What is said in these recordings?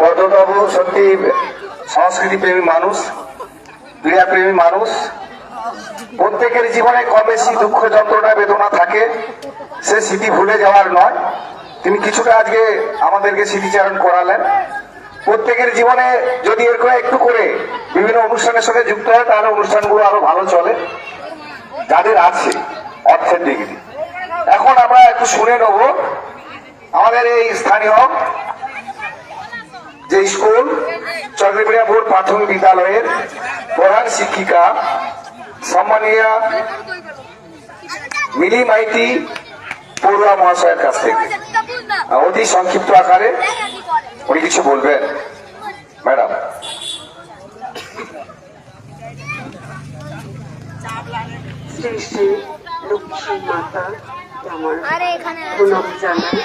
পদ্মবাবু সত্যি সংস্কৃতি প্রেমী মানুষ ক্রীড়া প্রেমী মানুষ। প্রত্যেকের জীবনে কম বেশি দুঃখ যন্ত্রণা, বেদনা থাকে। সে স্মৃতি ভুলে যাওয়ার নয়। তিনি কিছুটা আজকে আমাদেরকে স্মৃতিচারণ করালেন। প্রত্যেকের জীবনে যদি এরকম একটু করে বিভিন্ন অনুষ্ঠানের সঙ্গে যুক্ত হয়, তাহলে অনুষ্ঠানগুলো আরও ভালো চলে। যাদের আছে, অর্থের ডিগ্রি এখন আমরা একটু শুনে নেব। আমাদের এই স্থানীয় যে স্কুল বোর্ড প্রাথমিক বিদ্যালয়ের প্রধান শিক্ষিকা সম্মানীয় মিলি মাইতি পড়ুয়া মহাশয়ের কাছ থেকে। অতি সংক্ষিপ্ত আকারে উনি কিছু বলবেন। ম্যাডাম। শ্রী শ্রী লক্ষ্মী মাতা আমার প্রণাম জানাই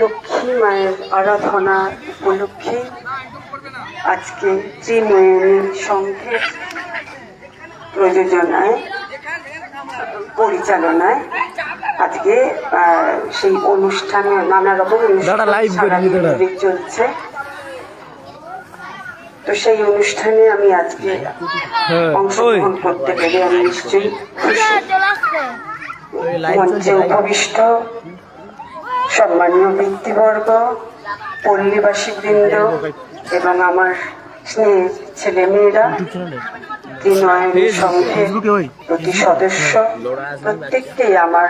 লক্ষ্মী মায়ের আরাধনা উপলক্ষে আজকে ত্রিনয়নী সংঘের প্রযোজনায় পরিচালনায় আজকে সেই অনুষ্ঠানে নানা রকম চলছে। তো সেই অনুষ্ঠানে আমি আজকে হ্যাঁ, অংশগ্রহণ করতে পেরে আমি নিশ্চয়ই মঞ্চে উপবিষ্ট সম্মানীয় ব্যক্তিবর্গ পল্লীবাসী বৃন্দ এবং আমার স্নেহের ছেলে মেয়েরা ত্রিনয়নী সংঘের প্রতি সদস্য। প্রত্যেককেই আমার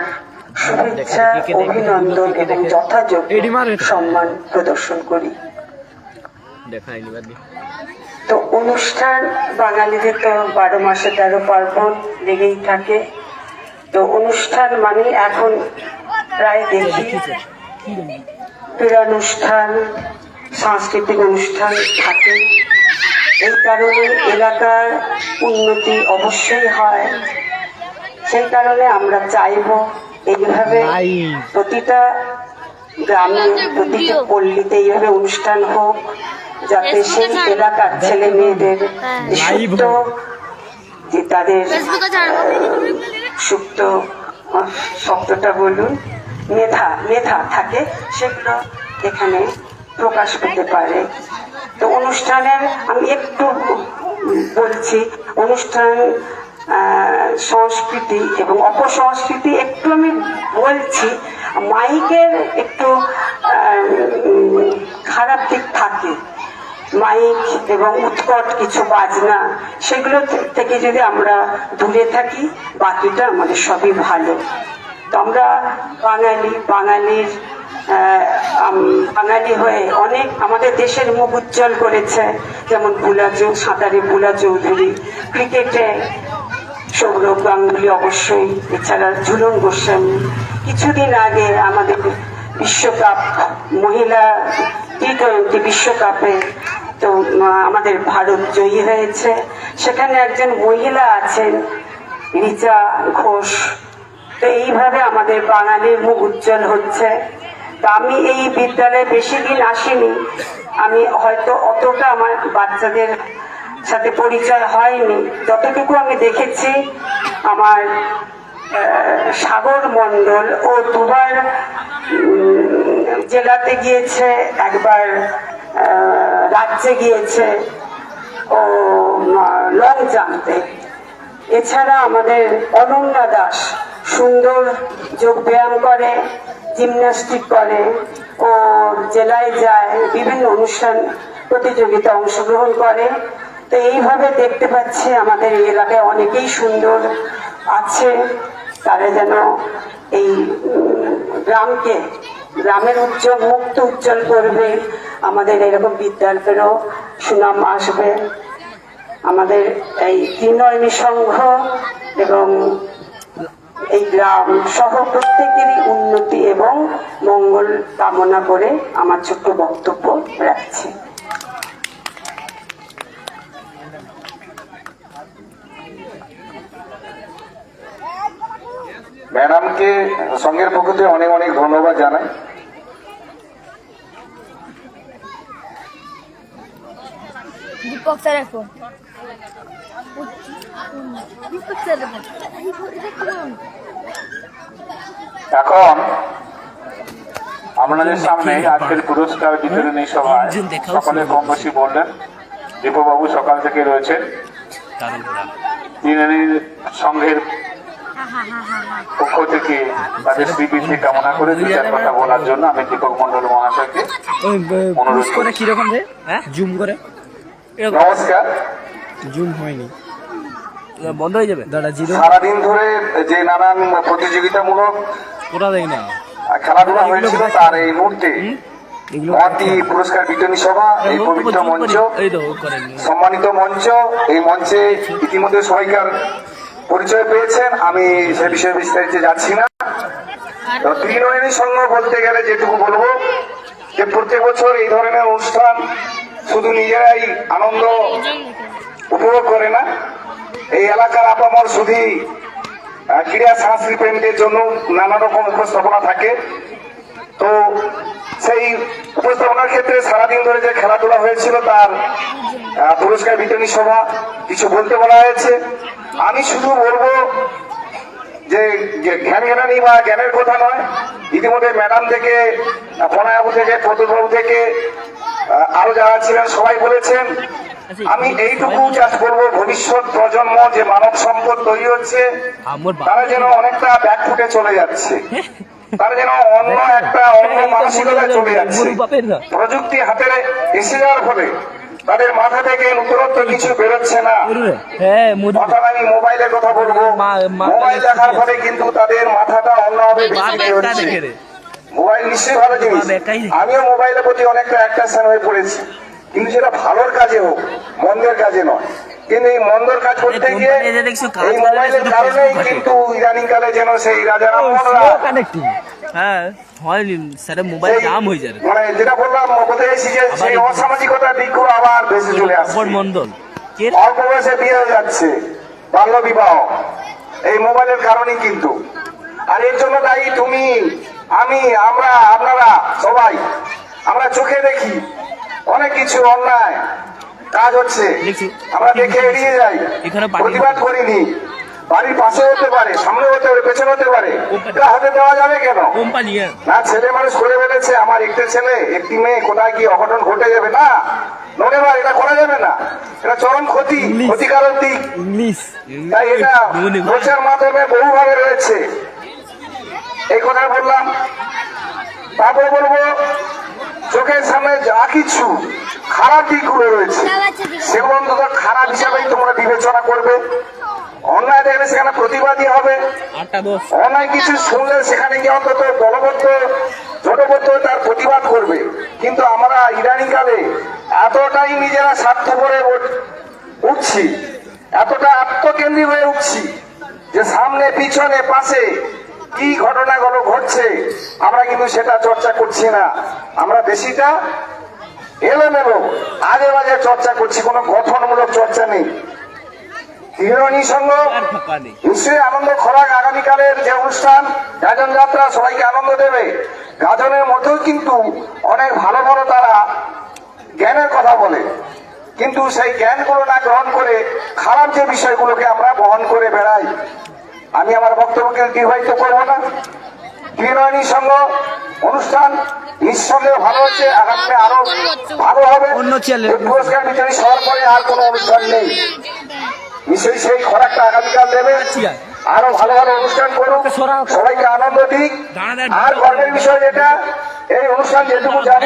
শুভেচ্ছা অভিনন্দন এবং যথাযোগ্য সম্মান প্রদর্শন করি। তো অনুষ্ঠান বাঙালিদের তো বারো মাসে তেরো পার্বণ লেগেই থাকে। তো অনুষ্ঠান মানে এখন প্রায় দেখি। ক্রীড়ানুষ্ঠান সাংস্কৃতিক অনুষ্ঠান থাকে। এই কারণে এলাকার উন্নতি অবশ্যই হয়। সেই কারণে আমরা চাইব এইভাবে প্রতিটা গ্রামে প্রতিটা পল্লীতে এইভাবে অনুষ্ঠান হোক যাতে সেই এলাকার ছেলে মেয়েদের সুপ্ত হোক। যে তাদের সুপ্ত শব্দটা বলুন। মেধা মেধা থাকে, সেগুলো এখানে প্রকাশ পেতে পারে। তো অনুষ্ঠানের, আমি একটু বলছি, অনুষ্ঠান সংস্কৃতি এবং অপসংস্কৃতি একটু আমি বলছি, মাইকের একটু খারাপ দিক থাকে। মাইক এবং উৎকট কিছু বাজনা, সেগুলো থেকে যদি আমরা দূরে থাকি, বাকিটা আমাদের সবই ভালো। আমরা বাঙালি, বাঙালির বাঙালি হয়ে অনেক আমাদের দেশের মুখ উজ্জ্বল করেছে। যেমন বুলা চৌ সাঁতারে বুলা চৌধুরী ক্রিকেটে সৌরভ গাঙ্গুলি অবশ্যই, এছাড়া ঝুলন গোস্বামী। কিছুদিন আগে আমাদের বিশ্বকাপ, মহিলা টি টোয়েন্টি বিশ্বকাপে তো আমাদের ভারত জয়ী হয়েছে। সেখানে একজন মহিলা আছেন রিচা ঘোষ। তো এইভাবে আমাদের বাঙালির মুখ উজ্জ্বল হচ্ছে। তো আমি এই বিদ্যালয়ে বেশি দিন আসিনি। আমি হয়তো অতটা আমার বাচ্চাদের সাথে পরিচয় হয়নি। যতটুকু আমি দেখেছি, আমার সাগর মণ্ডল ও দুবার জেলাতে গিয়েছে, একবার রাজ্যে গিয়েছে ও লং জাম্পে। এছাড়া আমাদের অনন্যা দাস সুন্দর যোগ ব্যায়াম করে জিমন্যাস্টিক করে ও জেলায় যায়, বিভিন্ন অনুষ্ঠান প্রতিযোগিতা অংশগ্রহণ করে। তো এইভাবে দেখতে পাচ্ছি আমাদের এই এলাকায় অনেকেই সুন্দর আছে। তারা যেন এই গ্রামকে, গ্রামের উজ্জ্বল, মুক্ত, উজ্জ্বল করবে। আমাদের এরকম বিদ্যালয়েরও সুনাম আসবে। আমাদের এই তিনয়নী সংঘ এবং এই গ্রাম সহ প্রত্যেকেরই উন্নতি এবং মঙ্গল কামনা করে আমার ছোট্ট বক্তব্য রাখছি। ম্যাডামকে সঙ্গের পক্ষ থেকে অনেক অনেক ধন্যবাদ জানাই। দীপক স্যারের এখন আপনাদের সামনে আজকের পুরস্কার বিতরণী সভায় সকলে কম বেশি বললেন দীপবাবু সকাল থেকে রয়েছেন। তিনি সংঘের পক্ষ থেকে তাদের শ্রীবৃদ্ধি কামনা করে দু চার কথা বলার জন্য আমি দীপক মন্ডল মহাশয়কে অনুরোধ করে কীরকম রে? হ্যাঁ? জুম করে? নমস্কার। জুম হয়নি। বন্ধ হয়ে যাবে? দাদা জিরো। সারাদিন ধরে যে নানান প্রতিযোগিতামূলক ওটা দেখ না। খেলাধুলা হয়েছিল তার এই মুহূর্তে। মহাতি পুরস্কার বিতরণী সভা এই পবিত্র মঞ্চ। সম্মানিত মঞ্চ এই মঞ্চে ইতিমধ্যে সবাইকার পরিচয় পেয়েছেন। আমি সে বিষয়ে বিস্তারিত যাচ্ছি না। তো তৃণমূলী সংঘ বলতে গেলে যেটুকু বলব যে প্রত্যেক বছর এই ধরনের অনুষ্ঠান শুধু নিজেরাই আনন্দ উপভোগ করে না এই এলাকার আপামর শুধু ক্রীড়া সাংস্কৃতিক প্রেমীদের জন্য নানা রকম উপস্থাপনা থাকে। তো সেই উপস্থাপনার ক্ষেত্রে সারাদিন ধরে যে খেলাধুলা হয়েছিল তার পুরস্কার বিতরণী সভা, কিছু বলতে বলা হয়েছে। আমি শুধু বলব যে জ্ঞান জ্ঞানানি বা জ্ঞানের কথা নয়, ইতিমধ্যে ম্যাডাম থেকে প্রণয়াবু থেকে প্রতুলবাবু থেকে আরও যারা ছিলেন সবাই বলেছেন আমি এইটুকু চাষ করব ভবিষ্যৎ প্রজন্ম যে মানব সম্পদ তৈরি হচ্ছে তারা যেন অনেকটা ব্যাকফুটে চলে যাচ্ছে। তারা যেন অন্য একটা অন্য মানসিকতায় চলে যাচ্ছে। প্রযুক্তি হাতে এসে যাওয়ার ফলে তাদের মাথা থেকে নতুনত্ব কিছু বেরোচ্ছে না। রে হ্যাঁ অর্থাৎ আমি মোবাইলের কথা বলব। মোবাইল দেখার ফলে কিন্তু তাদের মাথাটা অন্যভাবে মোবাইল নিশ্চয়ই ভালো জিনিস। আমিও মোবাইলের প্রতি অনেকটা অ্যাট্রাকশন হয়ে পড়েছি। কিন্তু সেটা ভালোর কাজে হোক মন্দের কাজে নয়। কিন্তু এই মন্দর কাজ করতে গিয়ে এই মোবাইলের কারণেই কিন্তু ইদানিং কালে যেন সেই রাজা হ্যাঁ হয়নি স্যার মোবাইল জাম হয়ে যাবে। মানে যেটা বললাম বলতে চাইছি যে সেই অসামাজিকতার দিকগুলো আবার বেশি চলে আসছে। অপর মন্ডল অল্প বয়সে বিয়ে হয়ে যাচ্ছে বাল্য বিবাহ। এই মোবাইলের কারণেই কিন্তু। আর এর জন্য দায়ী তুমি আমি আমরা আপনারা সবাই আমরা চোখে দেখি। অনেক কিছু অন্যায় কাজ হচ্ছে। আমরা দেখে এড়িয়ে যাই। প্রতিবাদ করিনি। বাড়ির পাশে হতে পারে সামনে হতে পারে পেছনে হতে পারে। হাতে দেওয়া যাবে কেন? না ছেলে মানুষ করে ফেলেছে আমার একটা ছেলে একটি মেয়ে কোথায় কি অঘটন ঘটে যাবে? না নড়ে ভাই এটা করা যাবে না। এটা চরম ক্ষতি ক্ষতিকারক দিক। তাই এটা প্রচার মাধ্যমে বহুভাবে রয়েছে। এই কথা বললাম। তারপরে বলব চোখের সামনে যা কিছু খারাপ দিকগুলো রয়েছে। সেগুলো অন্তত খারাপ হিসাবেই তোমরা বিবেচনা করবে। অন্যায় দেখলে সেখানে প্রতিবাদী হবে। অন্যায় কিছু শুনলে সেখানে গিয়ে অন্তত দলবদ্ধ জোটবদ্ধ তার প্রতিবাদ করবে। কিন্তু আমরা ইদানিং কালে এতটাই নিজেরা স্বার্থ করে উঠছি এতটা আত্মকেন্দ্রিক হয়ে উঠছি যে সামনে পিছনে পাশে কি ঘটনাগুলো ঘটছে, আমরা কিন্তু সেটা চর্চা করছি না। আমরা বেশিটা এলোমেলো আজে বাজে চর্চা করছি, কোনো গঠনমূলক চর্চা নেই। আনন্দ খোরাক আগামীকালের যে অনুষ্ঠান সবাইকে আনন্দ দেবে। গাজনের মধ্যেও কিন্তু অনেক ভালো ভালো তারা জ্ঞানের কথা বলে। কিন্তু সেই জ্ঞানগুলো না গ্রহণ করে খারাপ যে বিষয়গুলোকে আমরা বহন করে বেড়াই আমি আমার বক্তব্যকে দীর্ঘায়িত করব না। বিনয়নী সংঘ অনুষ্ঠান নিঃসন্দেহে ভালো হচ্ছে আগামী আরও ভালো হবে। পুরস্কার বিতরণী সবার পরে আর কোনো অনুষ্ঠান নেই। নিশ্চয়ই সেই খোরাকটা আগামীকাল দেবে। আরও ভালো ভালো অনুষ্ঠান করুক। সবাইকে আনন্দ দিক। আর গর্বের বিষয় যেটা এই অনুষ্ঠান যেটুকু জানি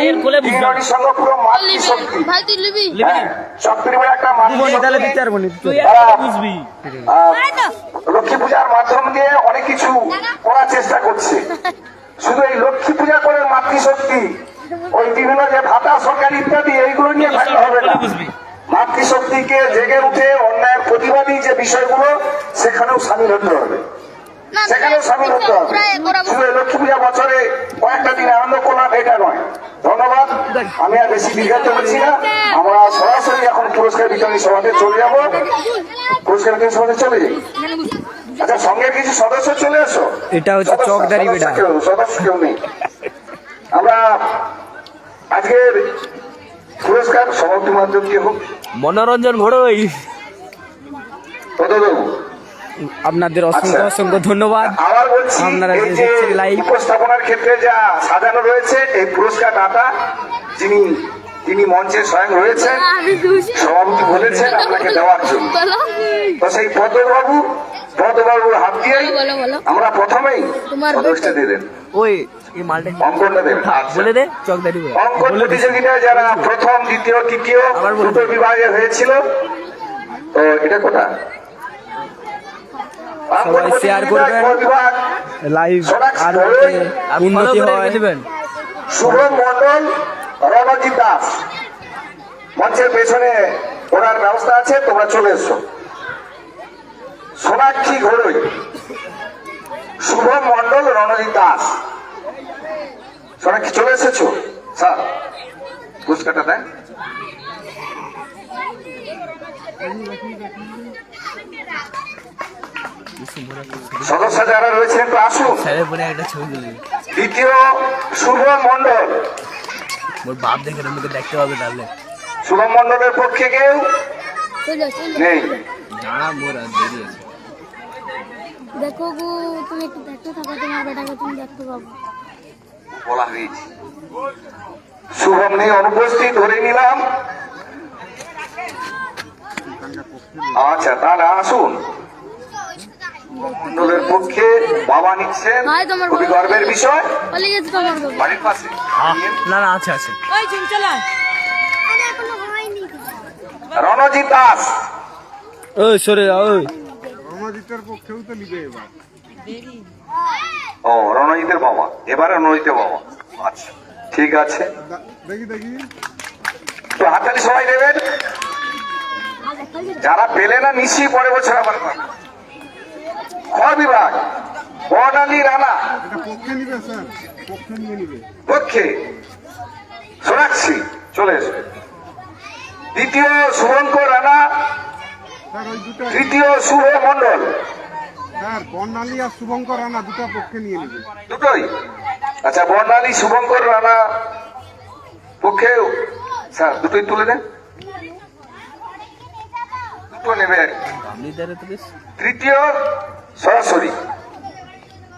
পুরো মাতৃশক্তি ভাই তুই লিবি? হ্যাঁ, শক্তির একটা মাতৃশক্তি আহ, লক্ষ্মী পূজার মাধ্যম দিয়ে অনেক কিছু করার চেষ্টা করছে। শুধু এই লক্ষ্মী পূজা করে মাতৃশক্তি ওই বিভিন্ন যে ভাতা সরকার ইত্যাদি এইগুলো নিয়ে থাকলে হবে না। বুঝবি। মাতৃশক্তিকে জেগে উঠে অন্যায়ের প্রতিবাদী যে বিষয়গুলো সেখানেও সামিল হতে হবে। সেখানেও সামিল হতে হবে। শুধু লক্ষ্মী পূজা বছরে কয়েকটা দিন আনন্দ করলাম এটা নয়। ধন্যবাদ। আমি আর বেশি বলছি না। আমরা সরাসরি এখন পুরস্কার বিতরণী সভাতে চলে যাব। পুরস্কার বিতরণী সভাতে চলে যাই। আচ্ছা সঙ্গে কিছু সদস্য চলে এসো? এটা হচ্ছে চকদারি বেটা। কেউ- সদস্য কেউ নেই। আমরা আজকের পুরস্কার সমাপ্তি মাধ্যম কি হোক? মনোরঞ্জন ঘড়ই কত দেবো আপনাদের অসংখ্য আচ্ছা। অসংখ্য ধন্যবাদ আবার বলছি আপনারা যে দেখছেন live। উপস্থাপনার ক্ষেত্রে যা সাজানো রয়েছে এই পুরস্কার দাতা যিনি তিনি মঞ্চে স্বয়ং রয়েছেন সভাপতি বলেছেন আপনাকে দেওয়ার জন্য তো সেই পদ্মবাবু পদ্মবাবুর হাত বলো। আমরা প্রথমেই পদকটা দিয়ে দেন ওই দেবেন আচ্ছা। বলে দে চকদারি অঙ্কন প্রতিযোগিতায় যারা প্রথম দ্বিতীয় তৃতীয়। দুটো বিভাগে হয়েছিল তো এটা কোথা অঙ্কন সবাই প্রতিযোগিতায় করবেন। লাইভ আর উন্নতি হয়। শুভম মন্ডল রণজিৎ দাস। মঞ্চের পেছনে ওনার ব্যবস্থা আছে তোমরা চলে এসো। সোনাক্ষী ঘোড়ই। শুভম মন্ডল রণজিৎ দাস। সোনাক্ষী চলে এসেছ? স্যার পুরস্কারটা দেন। সদস্য যারা রয়েছেন একটু আসুন। স্যারের পরে একটা ছবি তুলি দ্বিতীয় শুভ মন্ডল ওর বাপ দেখে আমাকে দেখতে হবে তাহলে। শুভ মন্ডলের পক্ষে কেউ নেই। না মোর আর দেরি আছে। দেখো গো তুমি একটু দেখতে থাকো তোমার বেটাকে তুমি দেখতে পাবো। বলা হয়েছে। শুভম নেই অনুপস্থিত ধরে নিলাম। আচ্ছা তাহলে আসুন। মন্ডলের পক্ষে বাবা নিচ্ছেন খুবই গর্বের বিষয়। বাড়ির পাশে না না আছে আছে। রণজিৎ দাস। ওই সরে ওই। রণজিতের পক্ষেও তো নিবে এবার। ও রণজিতের বাবা। এবারে রণজিতের বাবা। আচ্ছা ঠিক আছে। দেখি দেখি। তো হাততালি সবাই দেবেন? যারা পেলে না নিশ্চয়ই পরের বছর আবার। খ বিভাগ বর্ণালী রানা। পক্ষে নিবে স্যার? পক্ষে নিয়ে নিবে। পক্ষে। সোনাক্ষী চলে এসো। দ্বিতীয় শুভঙ্কর রানা। তৃতীয় শুভ মন্ডল স্যার বর্ণালী আর শুভঙ্কর রানা দুটো পক্ষে নিয়ে নিবে। দুটোই। আচ্ছা বর্ণালী শুভঙ্কর রানা পক্ষে স্যার দুটোই তুলে দেন। দুটো নেবে। তৃতীয় সরাসরি।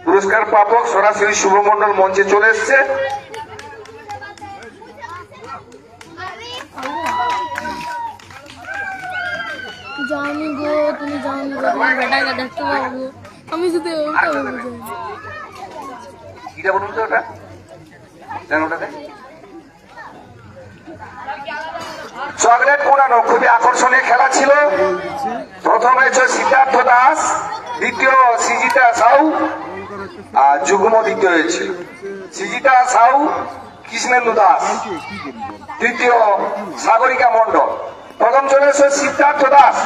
পুরস্কার প্রাপক সরাসরি শুভমন্ডল মঞ্চে চলে এসছে। যাওনি গো তুমি যাওনি গো তোমার বেটাকে দেখতে পাবো। আমি শুধু ওটা বলব কিটা বলুন তো ওটা? চকলেট পোড়ানো খুবই আকর্ষণীয় খেলা ছিল। প্রথম হয়েছে সিদ্ধার্থ দাস। দ্বিতীয় সিজিতা সাউ আর যুগ্ম দ্বিতীয় হয়েছিল সিজিতা সাউ কৃষ্ণেন্দু দাস। তৃতীয় সাগরিকা মণ্ডল। প্রথম চলে এসে সিদ্ধার্থ দাস।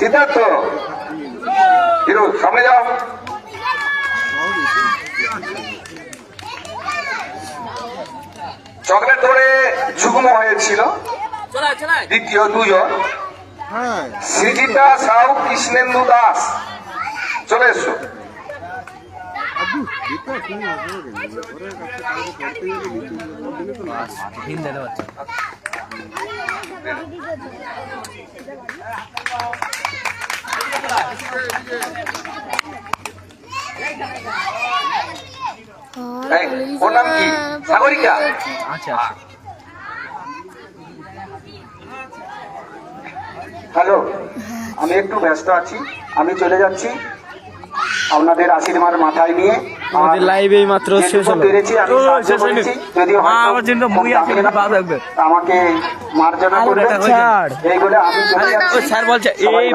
সিদ্ধার্থ সামনে যাও। চকলেট ধরে যুগ্ম হয়েছিল। দ্বিতীয় দুজন। সৃজিতা সাউ কৃষ্ণেন্দু দাস। চলে এসো। কেন ওরে কাছে কাউকে করতে গেলে নিচে দিলে তো না হিন দাঁড়ে বাচ্চা এই, ওর নাম কি সাগরিকা আছে আছে হ্যালো আমি একটু ব্যস্ত আছি আমি চলে যাচ্ছি আপনাদের আশীর্বাদ মাথায় নিয়ে আমাদের লাইভ এই মাত্র শেষ হলো পেরেছি আমি শেষ হয়নি। হয়তো আমার জন্য মুই আছে, না, ভালো লাগবে। আমাকে মার্জনা করে করবে। এই বলে আমি চলে যাচ্ছি স্যার বলছে এই